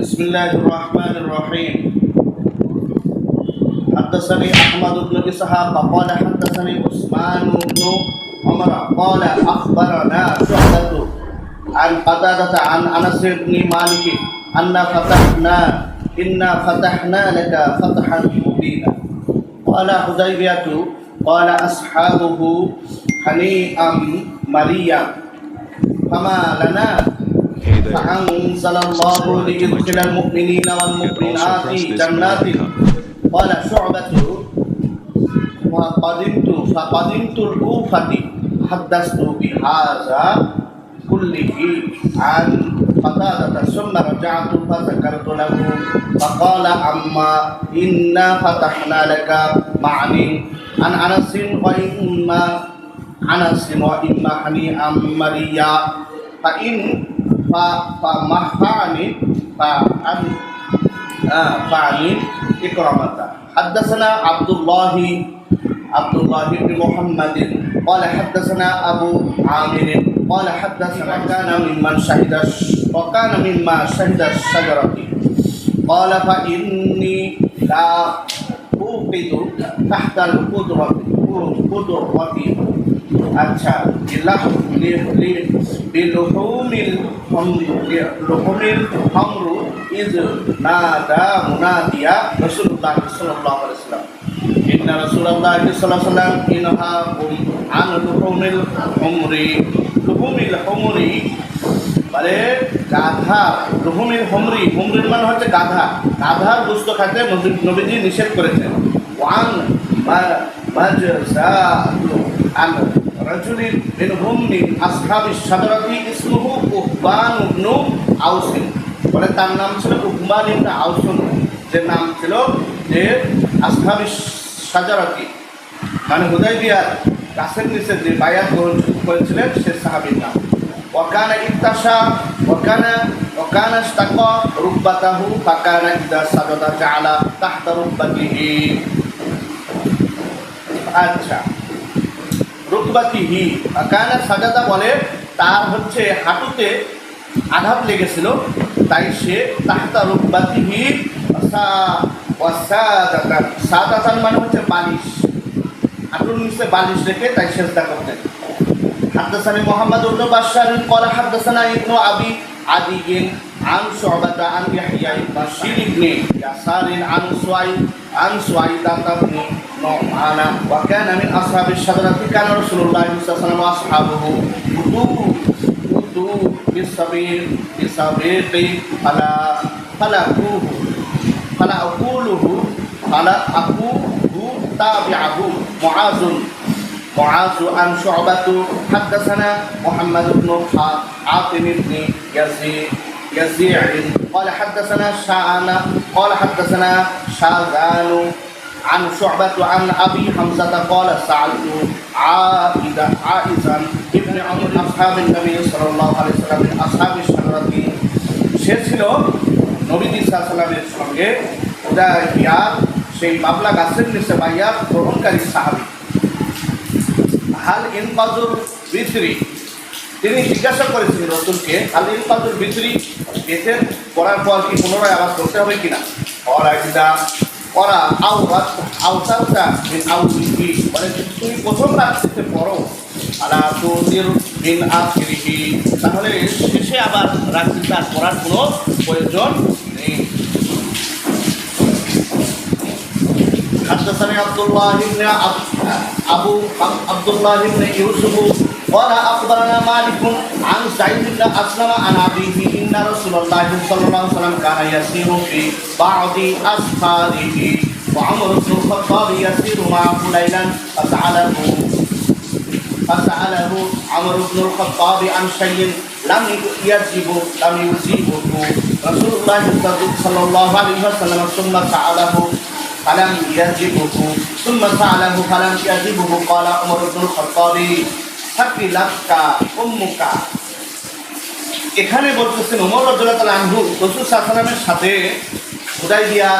بسم الله الرحمن الرحيم. حدثني أحمد بن إسحاق قال حدثني عثمان بن عمر قال أخبرنا شعبة عن قتادة عن أنس بن مالك أن فتحنا إنا فتحنا لك فتحا مبينا. قال حذيفة قال أصحابه هنيئا مريا فما لنا فأنزل الله ليدخل المؤمنين والمؤمنات جنات قال شعبة فقدمت فقدمت الكوفة حدثت بهذا كله عن قتادة ثم رجعت فذكرت له فقال أما إنا فتحنا لك معني عن أنس وإما أنس وإما هنيئا مريا فإن فمحاني فعن آه، فعني إكرامة حدثنا عبد الله عبد الله بن محمد قال حدثنا أبو عامر قال حدثنا كان ممن شهد الش- وكان مما شهد الشجرة قال فإني لا أوقد تحت القدرة قدرة আচ্ছা বিলুহুমিল লুহুমিল হামরু ইজ নাদা মুনাদিয়া রাসূলুল্লাহ সাল্লাল্লাহু আলাইহি ওয়াসাল্লাম। ইন্না রাসূলুল্লাহ সাল্লাল্লাহু আলাইহি ওয়াসাল্লাম ইনহাকুম আন লুহুমিল হুমরি লুহুমিল হুমরি মানে গাধা, লুহুমিল হুমরি, হুমরির মানে হচ্ছে গাধা। গাধার গোস্ত খাতে নবী- নবীজি নিষেধ করেছেন। ওয়ান মাজজাতু আন রাজুলিন মিনহুম মিন আসহাবিস সাদরাতি ইসমুহু উহবান ইবনু আউসিন। বলে তার নাম ছিল উহবান ইবনু আউসুন। যে নাম ছিল যে আসহাবিস সাজারাতি। মানে হুদাইবিয়ার গাছের নিচে যে বায়াত গ্রহণ করেছিলেন সে সাহাবীর নাম। ওয়াকানা ইত্তাসা ওয়াকানা ওয়াকানা ইস্তাকা রুব্বাতাহু ফাকানা ইদা সাজাদা জাআলা তাহতা রুব্বাতিহি। আচ্ছা। রুকবাতিহি কায়না সাজাদা বলে, তার হচ্ছে হাঁটুতে আঘাত লেগেছিল, তাই সে তাহতা রুকবাতিহি সাদাতান মানে হচ্ছে বালিশ। হাঁটুর নিচে বালিশ রেখে তাই সেজদা করতেন। হাদ্দাসানি মোহাম্মদ উল্লু বাসার কলা হাদ্দাসানা ইবনু আবি আদি عن شعبة عن يحيى بن بشير بن يسار عن سويد عن سويدة بن نعمان وكان من اصحاب الشجرة كان رسول الله صلى الله عليه وسلم واصحابه غدوا غدوا بالصبير بالصبير فلا فلقوه فلا أقوله فلا أقوله تابعه معاذ معاذ عن شعبة حدثنا محمد بن عاصم بن يزيد يزيع قال حدثنا شعان قال حدثنا شاذان عن شعبة عن أبي حمزة قال سألت عائدة عائزا ابن عمر أصحاب النبي صلى الله عليه وسلم من أصحاب الشجرة সে ছিল নবীজি সাল্লামের সঙ্গে উদয় বিয়ার সেই বাবলা গাছের নিচে বাইয়া গ্রহণকারী সাহাবি হাল ইনকাজুর বিত্রি তিনি জিজ্ঞাসা করেছেন রসুলকে হাল ইনকাজুর বিত্রি বেতের করার পর কি পুনরায় আবার করতে হবে কিনা ওরা কিনা ওরা আউরাত আউতালটা মিন আউতিহি মানে তুমি প্রথম রাত্রিতে পড়ো আলা তুদির মিন আখিরিহি তাহলে শেষে আবার রাত্রিতে আর পড়ার কোনো প্রয়োজন নেই حدثني عبد الله بن عب- ابو عبد الله بن يوسف قال اخبرنا مالك عن سعيد بن اسلم عن ابيه ان رسول الله صلى الله عليه وسلم كان يسير في بعض اسفاره وعمر بن الخطاب يسير معه ليلا فسأله فسأله عمرو بن الخطاب عن شيء لم يجب لم يجيبه رسول الله صلى الله عليه وسلم ثم سأله فلم يجبه ثم سأله فلم يجبه قال عمر بن الخطاب লাক্কা, উম্মুকা। এখানে বলতেছেন উমর রজলাতাল আহু রসুল সাহসালামের সাথে উদয় দিয়া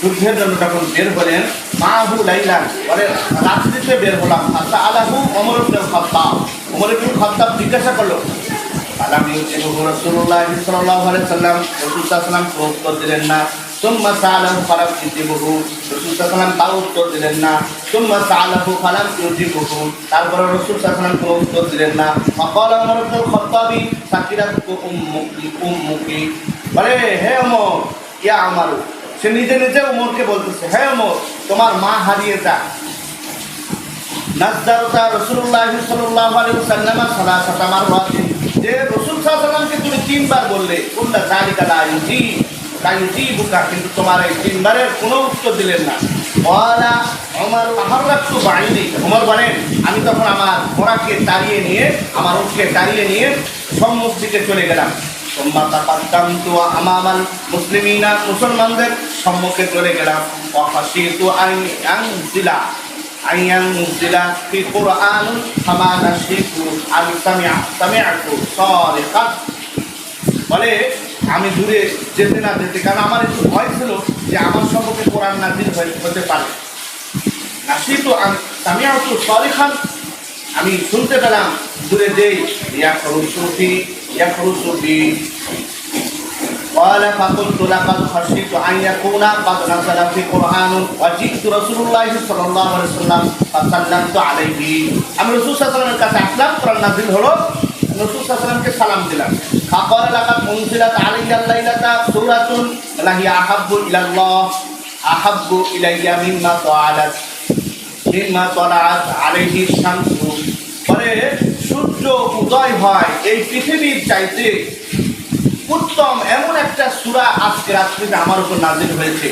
যুদ্ধের জন্য যখন বের হলেন, মাহু লাইলাম পরে মানে রাত্রিতে বের হলাম। আল্লাহ আলাহু অমর খত্তা অমর ইবুল খত্তাব জিজ্ঞাসা করল, আলাম ইউজিবু রসুল্লাহ আলাইহি সাল্লাম রসুল সাল্লাম প্রয়োগ দিলেন না। রাসূল দিলেন না। তারপরে রাসূল দিলেন না। উম্মুকি বলে, হে ইয়া আমারু সে নিজে নিজে ওমরকে বলতেছে, হে ওমর, তোমার মা হারিয়ে যা। নাজদারতা রাসূলুল্লাহ সাল্লাল্লাহু আলাইহি ওয়াসাল্লাম সালাসাতা মাররাতিন যে রাসূল সাল্লাল্লাহু তুমি তিনবার বললে লা ইউজি লা ইউজিবুকা কিন্তু তোমার এই তিনবারের কোনো উত্তর দিলেন না। ওয়ালা ওমর আহারাতু বাইনি ওমর বলেন, আমি তখন আমার ঘোড়াকে তাড়িয়ে নিয়ে, আমার উটকে তাড়িয়ে নিয়ে সম্মুখ দিকে চলে গেলাম। আমামাল মুসলিমিনা, মুসলমানদের সম্মুখে চলে গেলাম। সামিআতু সারিকাত বলে আমি দূরে যেতে না যেতে কারণ আমার একটু ভয় ছিল যে আমার সম্পর্কে কোরআন নাজির হয়ে- হতে পারে নাশিতু আন সামিআতু সারিখান আমি শুনতে পেলাম দূরে যেই ইয়া খরুসুফি ইয়া খরুসুফি قال فقلت لقد خشيت ان يكون قد نزل في قران وجئت رسول الله صلى الله عليه وسلم فسلمت عليه আমি রাসূল সাল্লাল্লাহু আলাইহি কাছে আসলাম কোরআন নাযিল হলো রাসূল সাল্লাল্লাহু সালাম দিলাম। ফাকাল লাকাদ মুনজিলাত আলাইয়া লাইলাতা সূরাতুন লাহি আহাব্বু ইলাল্লাহ ইলাইয়া মিম্মা তাআলাত, মিম্মা আলাইহি পরে সূর্য উদয় হয় এই পৃথিবীর চাইতে। উত্তম এমন একটা সূরা আজকে রাত্রিতে আমার উপর নাজির হয়েছে।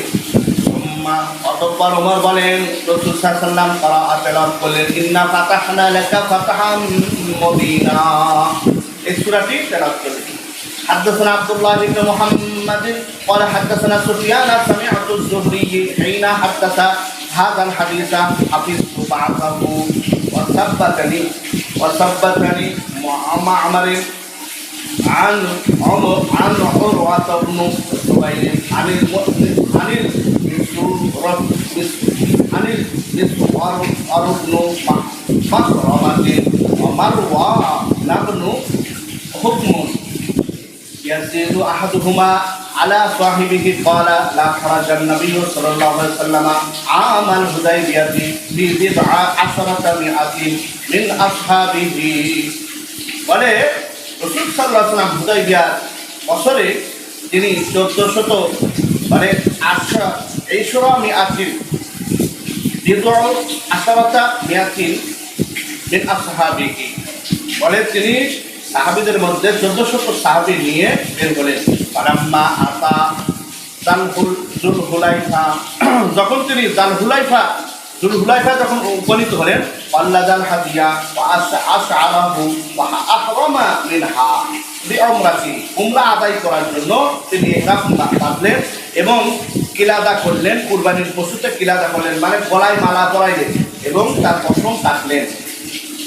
উম্মা অতঃপর ওমর বলেন রাসূল সাল্লাল্লাহু আলাইহি তারা তেলাওয়াত করলেন ইন্না ফাতাহনা লাকা ফাতাহাম মুবিনা এই সূরাটি তেলাওয়াত করলেন حدثنا عبد الله بن محمد قال حدثنا سفيان سمعت الزهري حين حدث هذا الحديث حفظت بعضه وثبتني وثبتني معمر عن عمر عن عروة بن الزبير عن المؤمن عن المسرور بن مخرمة ومروان بن حكم يزيد أحدهما على صاحبه قال لا خرج النبي صلى الله عليه وسلم عام الهديبية ببضع عشرة مئة من أصحابه বলে রসুল সাল্লাহ সাল্লাম হুদাইবিয়ার বছরে তিনি চোদ্দশত মানে আটশো এইশো আমি আছিন দীর্ঘ আশারতা মিয়াতিন বিন আসহাবিকি বলে তিনি, সাহাবিদের মধ্যে চোদ্দশত সাহাবি নিয়ে বের হলেন পারাম্মা আতা জালহুল জুল হুলাইফা যখন তিনি জাল হুলাইফা জুল হুলাইফা যখন উপনীত হলেন, পাল্লা জাল হাদিয়া আহরামা মিনহা উমরা আদায় করার জন্য তিনি বাঁধলেন। এবং কিলাদা করলেন কুরবানির পশুতে কিলাদা করলেন মানে গলায় মালা পরাইলেন এবং তার পশম কাটলেন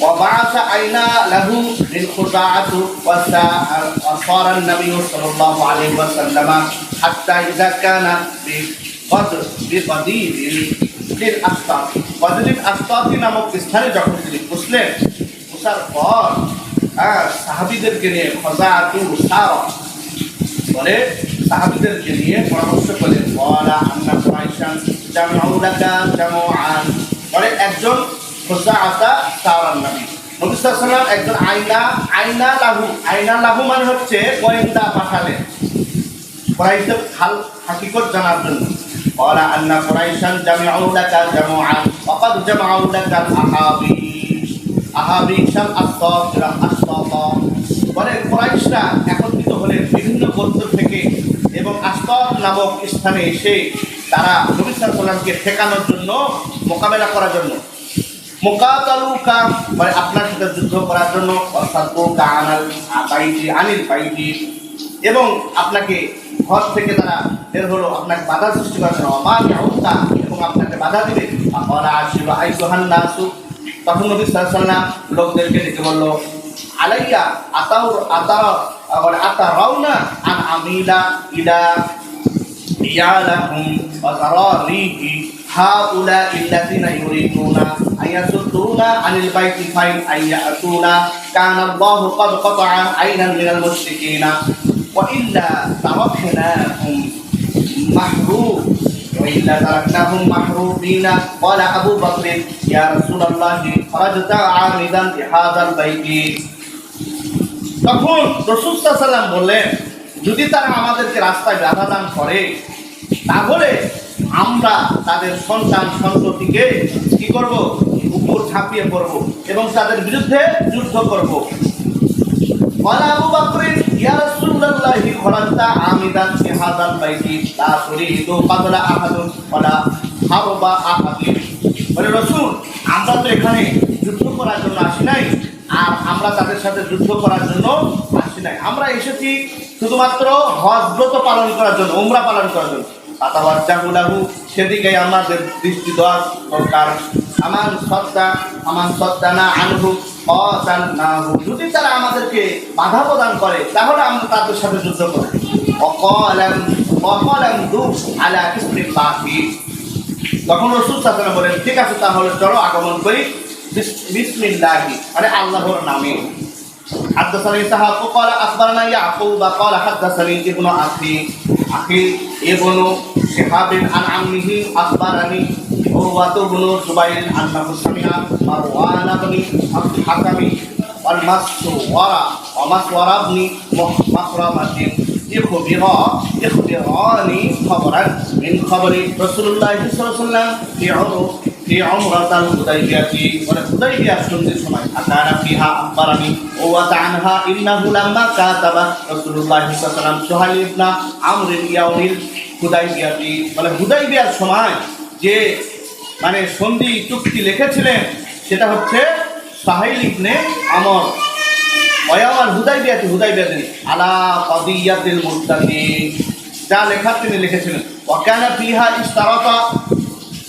وبعث أينا له للخزاعة وصار النبي صلى الله عليه وسلم حتى إذا كان بقدر بقدير للأسطاط قدر الأسطاط নামক স্থানে যখন তিনি বুঝলেন বুঝার পর হ্যাঁ সাহাবিদেরকে নিয়ে খজাআতু সারা বলে সাহাবিদেরকে নিয়ে পরামর্শ করলেন ওয়ালা আন্না কুরাইশান জামাউলাকা জামুআন। পরে একজন খোসা আতা তাওরান নবী নবী সাল্লাল্লাহু একজন আয়না আয়না লাহু আয়না লাহু মানে হচ্ছে গোয়েন্দা পাঠালেন হাল, হাকিকত জানার জন্য। ওয়ালা আন্না কুরাইশান জামাউলাকা জামুআন, ওয়াকাদ জামাউলাকা আহাবি। আহাবি শাল আস্তাফ। আস্তাফ পরে কুরাইশরা একত্রিত হলেন বিভিন্ন গোত্র থেকে এবং আস্তর নামক স্থানে এসে তারা নবী সাল্লামকে ঠেকানোর জন্য মোকাবেলা করার জন্য। মোকাতালুকা মানে আপনার সাথে যুদ্ধ করার জন্য অসাদুকা আনাল বাইটি আনিল বাইটি এবং আপনাকে ঘর থেকে তারা বের হলো, আপনাকে বাধা সৃষ্টি করার জন্য। অমান আউতা এবং আপনাকে বাধা দিবে। ওরা আসিল আই নাসু। তখন নবী সাল্লাম লোকদেরকে ডেকে বলল, আলাইয়া আতাউ আতা মানে আতা রাউনা আন আমিলা ইলা ইয়ালাহুম ওয়া যারারিহি হাউলা ইল্লাযিনা ইউরিদুনা أن يصدونا عن البيت فإن أن يأتونا كان الله قد قطع عينا من المشركين وإلا تركناهم محروم وإلا تركناهم محرومين قال أبو بكر يا رسول الله خرجت عامدا بهذا البيت তখন রসুল সাল্লাম বললেন যদি তারা আমাদেরকে রাস্তায় বাধা দান করে, তাহলে আমরা তাদের সন্তান, সন্ততিকে কি করব? উপর ছাপিয়ে পড়ব এবং তাদের বিরুদ্ধে যুদ্ধ করব। ওয়ালা আবু বকরিন, ইয়া রাসূলুল্লাহি খরাজতা আমিদান ফি হাদাল বাইতি, লা তুরিদু কতলা আহাদুন, ওয়ালা হারবা আহাদিন। বলে, রাসূল, আমরা তো এখানে যুদ্ধ করার জন্য আসি নাই, আর আমরা তাদের সাথে যুদ্ধ করার জন্য আসি নাই। আমরা এসেছি শুধুমাত্র হজ ব্রত পালন করার জন্য, উমরা পালন করার জন্য। তাতাওয়াজ্জাহুলাহু সেদিকে আমাদের দৃষ্টি দেওয়ার দরকার। আমার সত্তা আমার সত্তা না আনহু অজান্নাহু যদি তারা আমাদেরকে বাধা প্রদান করে, তাহলে আমরা তাদের সাথে যুদ্ধ করি অকলাম অকলাম দু আলা ইসমি বাকি। তখন রসুল সাল্লাম বলেন, ঠিক আছে, তাহলে চলো আগমন করি। বিস- বিসমিল্লাহি। মানে আল্লাহর নামে। حدثني إسحاق قال أخبرنا يعقوب قال حدثني ابن أخي أخي ابن شهاب عن عمه أخبرني عروة بن زبير أنه سمع مروان بن الحكم والمسور ومسور بن مخرمة يخبر يخبراني خبرا من خبر رسول الله صلى الله عليه وسلم في عمر في عمرة الحديبية والحديبية سنة سمعت أكان فيها أخبرني وعنها إنه لما كاتب رسول الله صلى الله عليه وسلم سهيل بن عمرو يوم الحديبية বলে হুদাইবিয়ার সময় যে মানে সন্ধি চুক্তি লিখেছিলেন সেটা হচ্ছে সাহিল ইবনে আমর ওয়ামার হুদাইবিয়াতে হুদাইবিয়াতে আলা কদিয়াতিল মুত্তাকিন যা লেখা তিনি লিখেছিলেন ওয়াকানা ফিহা ইস্তারাফা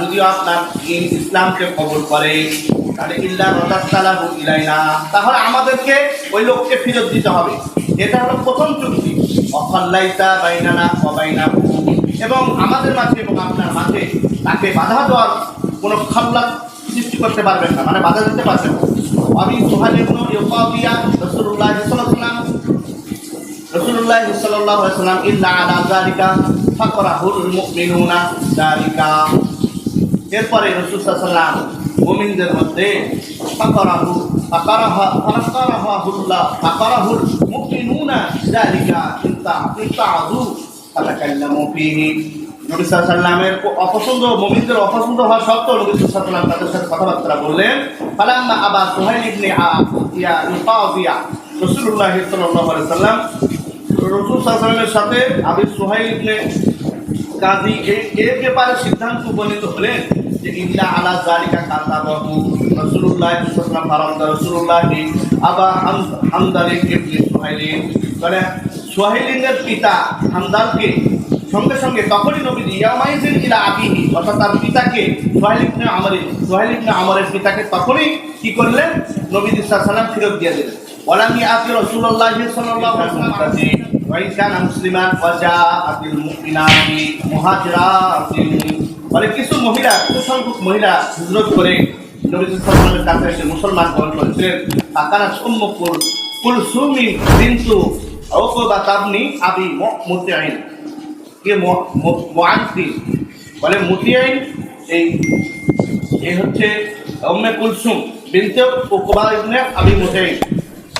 যদিও আপনার ইসলামকে কবল করে, তাহলে ইল্লা রদাত্তালাহু ইলাইনা, তাহলে আমাদেরকে ওই লোককে ফেরত দিতে হবে। এটা হলো প্রথম চুক্তি। অফাল্লাইতা বাইনানা অবাইনা এবং আমাদের মাঝে এবং আপনার মাঝে তাকে বাধা দেওয়ার কোনো খাল্লা সৃষ্টি করতে পারবেন না মানে বাধা দিতে পারবেন আমি সোহানি কোনো ইউকাবিয়া রসুল্লাহ সাল্লাম রসুল্লাহ সাল্লাহ সাল্লাম ইল্লা আলা ফাকরাহুল মুমিনুনা জালিকা এরপরে রসুল সাল্লাম মুমিনদের মধ্যে ফাকরাহু, ফাকরাহা, ফাকরাহাহুল্লাহ ফাকরাহুল মুমিনুনা জালিকা ইনতা ইনতাআদু ফাতাকাল্লামু ফীহি। নবী সাল্লামের অপছন্দ, মুমিনদের অপছন্দ হওয়া সত্ত্বেও নবী সাল্লাম তাদের সাথে কথাবার্তা বললেন, ফালাম্মা আবা সুহাইল ইবনে ইয়া ইউকাদিয়া রাসূলুল্লাহ সাল্লাল্লাহু আলাইহি সাল্লাম রসুল সাল্লামের সাথে আবি সুহাইল ইবনে কাজী এর ব্যাপারে সিদ্ধান্ত উপনীত হলেন যে ইল্লা আলা জালিকা কাতাবাহু রাসূলুল্লাহ সাল্লাল্লাহু আলাইহি ওয়াসাল্লাম রাসূলুল্লাহ আবা হামদালি ইবনে সুহাইলিন মানে সুহাইলিনের পিতা হামদালকে সঙ্গে সঙ্গে তখনই নবী ইয়ামাইজিন ইলা আবিহি, অর্থাৎ তার পিতাকে সোহাইল ইবনে আমরের সোহাইল ইবনে পিতাকে তখনই কি করলেন? নবী সাল্লাম ফেরত দিয়ে দিলেন। ولم يأتي رسول الله صلى الله عليه وسلم وإن كان مسلما وجاءت المؤمنات مهاجرات বলে কিছু মহিলা কিছু সংখ্যক মহিলা হিজরত করে নবী সাল্লামের কাছে এসে মুসলমান গ্রহণ করেছিলেন আকানা উম্মুকুল কুলসুমি বিনতু ওকবা তাবনি আবি মুতাইন কে মোয়ান্তি বলে মুতিয়াইন এই এই হচ্ছে উম্মে কুলসুম বিনতে ওকবা ইবনে আবি মুতাইন এর তার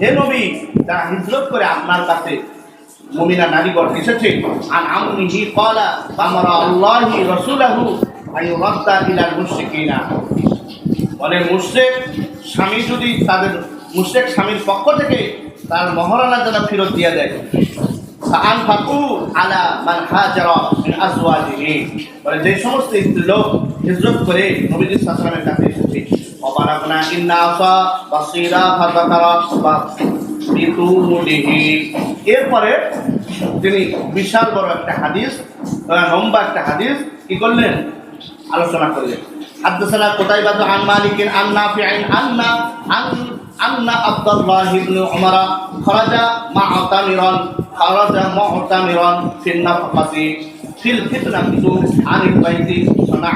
হে নবী যারা হিজরত করে আপনার কাছে মুমিনা নারীগণ এসেছে। আন আমনিহি ক্বালা আমারা আল্লাহি রাসূলাহু আইয়ুরাদ্দা ইলাল মুশরিকিনা। বলে, মুশরিক স্বামী যদি তাদের, মুশরিক স্বামীর পক্ষ থেকে তার মহারানা যেন ফেরত দিয়ে দেয়। ফাআনফাকু আলা মান হাজারা মিন বলে, যে সমস্ত স্ত্রী লোক হিজরত করে নবীজি সাল্লাল্লাহু কাছে এসেছে। খরাকনা ইন্নাফা বা সিরা ফাতাকারা বা এরপরে তিনি বিশাল বড় একটা হাদিস, লম্বা একটা হাদিস কি করলেন? আলোচনা করলেন। হাদ্দাসানা কোতাইবাত আন মালিকিন, আন নাফিআইন আন্না, আন, আন্না আব্দুল্লাহ ইবনে উমর খরাজা মা'তামিরান খরাজা মা'তামিরান ফিন নাফাকাতি ফিল ফিতনাতি আনিল বাইতি সানা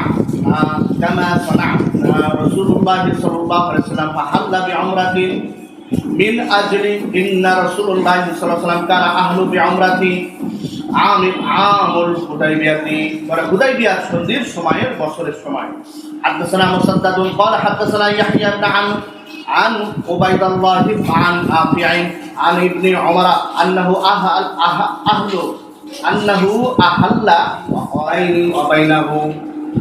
كما صنع آه، رسول الله صلى الله عليه وسلم فحل بعمرة من أجل إن رسول الله صلى الله عليه وسلم كان أهل بعمرة عام عام الحديبية মানে হুদাইবিয়া সন্ধির সময়ের বছরের সময় حدثنا مسدد قال حدثنا يحيى بن عن عن عبيد الله عن نافع عن ابن عمر انه اهل أه- اهل انه احل وبيني وبينه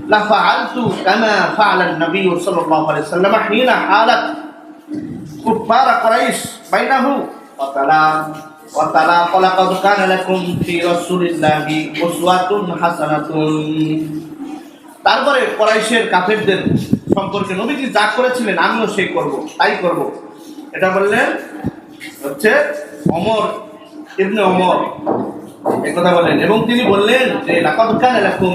لفعلت كما فعل النبي صلى الله عليه وسلم حين حالت كفار قريش بينه وتلا وتلا ولقد كان لكم في رسول الله أسوة حسنة তারপরে কোরাইশের কাফেরদের সম্পর্কে নবীজি যা করেছিলেন আমিও সেই করব তাই করব এটা বললেন হচ্ছে অমর ইবনে অমর এই কথা বললেন এবং তিনি বললেন যে লাকাদ কানা লাকুম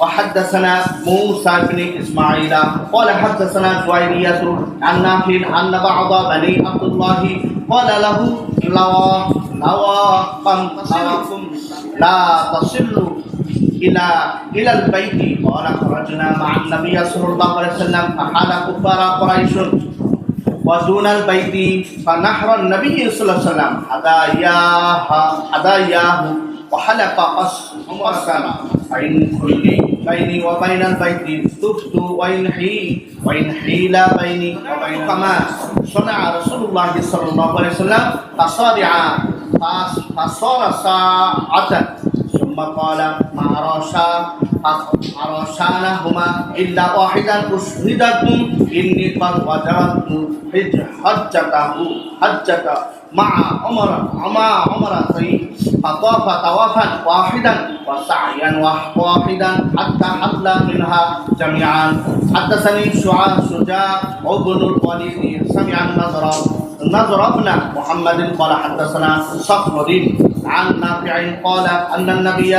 وحدثنا موسى بن اسماعيل قال حدثنا جويرية عن نافع ان بعض بني عبد الله قال له لوا لوا قم لواكم لا تصلوا إلى إلى البيت قال خرجنا مع النبي صلى الله عليه وسلم فحال كفار قريش ودون البيت فنحر النبي صلى الله عليه وسلم هداياه هداياه وحلق قص قصنا فإن كل بيني وبين البيت تفت وإن حي وإن حيل بيني وبين كما صنع رسول الله صلى الله عليه وسلم فصارع فصار ساعة ثم قال ما رشا أرشانهما إلا واحدا أشهدكم إني قد وجدت حجته حجة مع عمر مع عمرتين فطاف طوافا واحدا وسعيا واحدا حتى حل منها جميعا. حدثني شعاع شجاع وابن الوليد سمع النظر نظر ابن محمد قال حدثنا صخر عن نافع قال ان النبي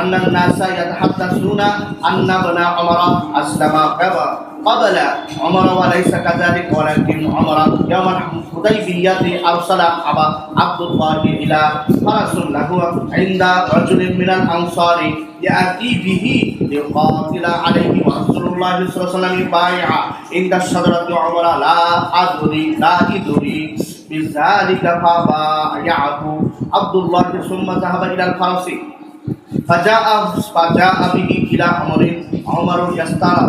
ان الناس يتحدثون ان ابن عمر اسلم قبل قبل عمر وليس كذلك ولكن عمر يوم الحديبية أرسل أبا عبد الله إلى فرس له عند رجل من الأنصار يأتي به ليقاتل عليه ورسول الله صلى الله عليه وسلم يبايع عند الشجرة عمر لا أدري لا أدري بذلك فبايعه আব্দুল্লাহ সুম্মা জাহাবা ইলাল ফারসি। ফাজা ফাজা আবিহি ইলা আমরিন। অমর ইয়াস্তারা।